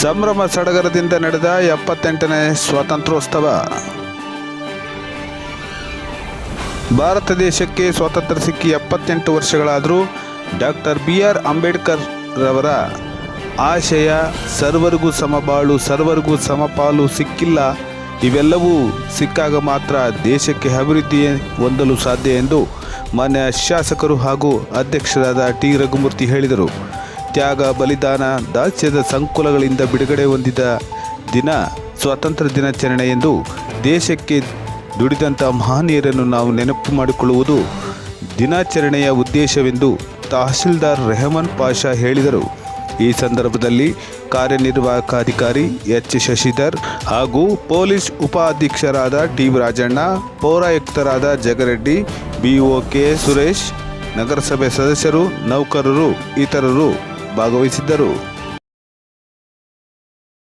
ಸಂಭ್ರಮ ಸಡಗರದಿಂದ ನಡೆದ ಎಪ್ಪತ್ತೆಂಟನೇ ಸ್ವಾತಂತ್ರ್ಯೋತ್ಸವ. ಭಾರತ ದೇಶಕ್ಕೆ ಸ್ವಾತಂತ್ರ್ಯ ಸಿಕ್ಕಿ ಎಪ್ಪತ್ತೆಂಟು ವರ್ಷಗಳಾದರೂ ಡಾಕ್ಟರ್ ಬಿ ಆರ್ ಅಂಬೇಡ್ಕರ್ ರವರ ಆಶಯ ಸರ್ವರಿಗೂ ಸಮಬಾಳು, ಸರ್ವರಿಗೂ ಸಮಪಾಲು ಸಿಕ್ಕಿಲ್ಲ. ಇವೆಲ್ಲವೂ ಸಿಕ್ಕಾಗ ಮಾತ್ರ ದೇಶಕ್ಕೆ ಅಭಿವೃದ್ಧಿ ಹೊಂದಲು ಸಾಧ್ಯ ಎಂದು ಮಾನ್ಯ ಶಾಸಕರು ಹಾಗೂ ಅಧ್ಯಕ್ಷರಾದ ಟಿ. ರಘುಮೂರ್ತಿ ಹೇಳಿದರು. ತ್ಯಾಗ, ಬಲಿದಾನ, ದಾಸ್ಯದ ಸಂಕುಲಗಳಿಂದ ಬಿಡುಗಡೆ ಹೊಂದಿದ ದಿನ ಸ್ವಾತಂತ್ರ್ಯ ದಿನಾಚರಣೆ ಎಂದು ದೇಶಕ್ಕೆ ದುಡಿದಂಥ ಮಹನೀಯರನ್ನು ನಾವು ನೆನಪು ಮಾಡಿಕೊಳ್ಳುವುದು ದಿನಾಚರಣೆಯ ಉದ್ದೇಶವೆಂದು ತಹಸೀಲ್ದಾರ್ ರೆಹಮಾನ್ ಪಾಷಾ ಹೇಳಿದರು. ಈ ಸಂದರ್ಭದಲ್ಲಿ ಕಾರ್ಯನಿರ್ವಾಹಕ ಅಧಿಕಾರಿ ಎಚ್. ಶಶಿಧರ್ ಹಾಗೂ ಪೊಲೀಸ್ ಉಪಾಧ್ಯಕ್ಷರಾದ ಟಿ. ರಾಜಣ್ಣ, ಪೌರಾಯುಕ್ತರಾದ ಜಗರೆಡ್ಡಿ ಬಿಒ ಕೆ. ಸುರೇಶ್, ನಗರಸಭೆ ಸದಸ್ಯರು, ನೌಕರರು, ಇತರರು ಭಾಗವಹಿಸಿದ್ದರು.